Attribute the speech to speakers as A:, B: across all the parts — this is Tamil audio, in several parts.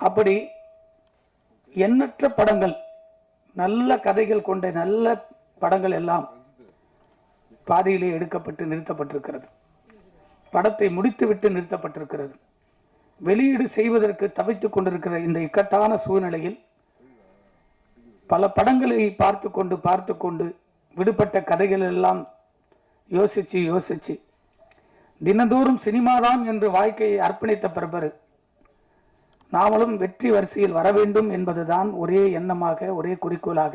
A: அப்படி எண்ணற்ற படங்கள் நல்ல கதைகள் கொண்ட நல்ல படங்கள் எல்லாம் பாதியிலே எடுக்கப்பட்டு நிறுத்தப்பட்டிருக்கிறது. படத்தை முடித்துவிட்டு நிறுத்தப்பட்டிருக்கிறது. வெளியீடு செய்வதற்கு தவித்துக் கொண்டிருக்கிற இந்த இக்கட்டான சூழ்நிலையில் பல படங்களை பார்த்து கொண்டு பார்த்து கொண்டு விடுபட்ட கதைகள் எல்லாம் யோசிச்சு யோசிச்சு தினந்தோறும் சினிமாதான் என்று வாழ்க்கையை அர்ப்பணித்த பிறகு நாமளும் வெற்றி வரிசையில் வர வேண்டும் என்பதுதான் ஒரே எண்ணமாக ஒரே குறிக்கோளாக.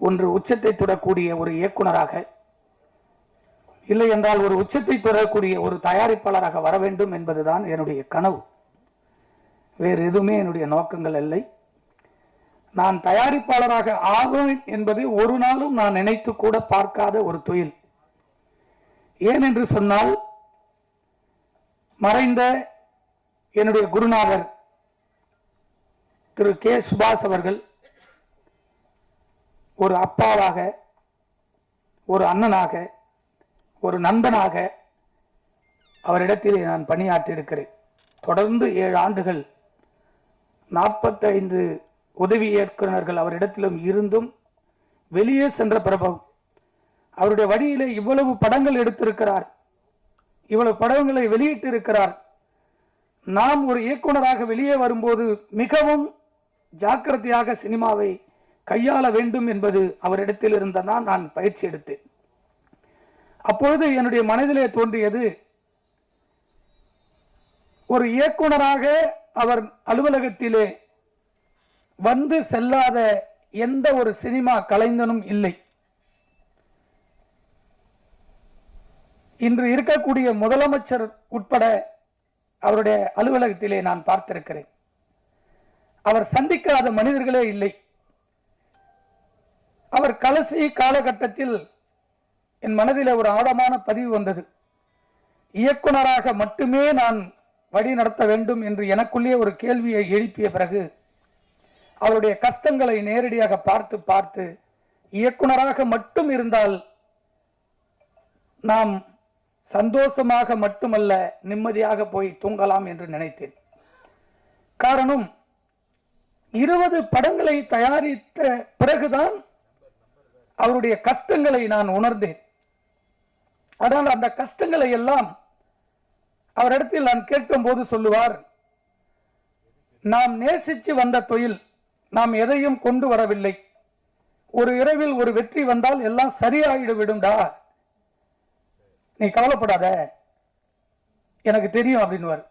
A: ஒன்று உச்சத்தை தொடக்கூடிய ஒரு இயக்குனராக. இல்லை என்றால் ஒரு உச்சத்தை தொடரக்கூடிய ஒரு தயாரிப்பாளராக வர வேண்டும் என்பதுதான் என்னுடைய கனவு. வேறு எதுவுமே என்னுடைய நோக்கங்கள் இல்லை. நான் தயாரிப்பாளராக ஆகும் என்பது ஒரு நாளும் நான் நினைத்து கூட பார்க்காத ஒரு தொழில். ஏன் என்று சொன்னால் மறைந்த என்னுடைய குருநாதர் திரு கே சுபாஷ் அவர்கள் ஒரு அப்பாவாக ஒரு அண்ணனாக ஒரு நண்பனாக அவரிடத்தில் நான் பணியாற்றி இருக்கிறேன் தொடர்ந்து ஏழு ஆண்டுகள் நாற்பத்தைந்து உதவி இயக்குநர்கள் அவரிடத்திலும் இருந்தும் வெளியே சென்ற பிரபவம் அவருடைய வழியிலே இவ்வளவு படங்கள் எடுத்திருக்கிறார். இவ்வளவு படங்களை வெளியிட்டு இருக்கிறார் நாம் ஒரு இயக்குனராக வெளியே வரும்போது மிகவும் ஜாக்கிரதையாக சினிமாவை கையாள வேண்டும் என்பது அவரிடத்தில் இருந்ததான் நான் பயிற்சி எடுத்தேன். அப்பொழுது என்னுடைய மனதிலே தோன்றியது ஒரு இயக்குனராக அவர் அலுவலகத்திலே வந்து செல்லாத எந்த ஒரு சினிமா கலைஞனும் இல்லை. இன்று இருக்கக்கூடிய முதலமைச்சர் உட்பட அவருடைய அலுவலகத்திலே நான் பார்த்திருக்கிறேன். அவர் சந்திக்காத மனிதர்களே இல்லை. அவர் கடைசி காலகட்டத்தில் என் மனதில் ஒரு ஆழமான பதிவு வந்தது. இயக்குனராக மட்டுமே நான் வழி நடத்த வேண்டும் என்று எனக்குள்ளே ஒரு கேள்வியை எழுப்பிய பிறகு அவருடைய கஷ்டங்களை நேரடியாக பார்த்து பார்த்து இயக்குனராக மட்டும் இருந்தால் நாம் சந்தோஷமாக மட்டுமல்ல நிம்மதியாக போய் தூங்கலாம் என்று நினைத்தேன். காரணம் இருபது படங்களை தயாரித்த பிறகுதான் அவருடைய கஷ்டங்களை நான் உணர்ந்தேன். ஆனால் அந்த கஷ்டங்களை எல்லாம் அவரிடத்தில் நான் கேட்கும் போது சொல்லுவார் நாம் நேசித்து வந்த தொழில் நாம் எதையும் கொண்டு வரவில்லை. ஒரு இரவில் ஒரு வெற்றி வந்தால் எல்லாம் சரியாயிடு விடும்டா நீ கவலைப்படாத. எனக்கு தெரியும் அப்படின்னுவார்.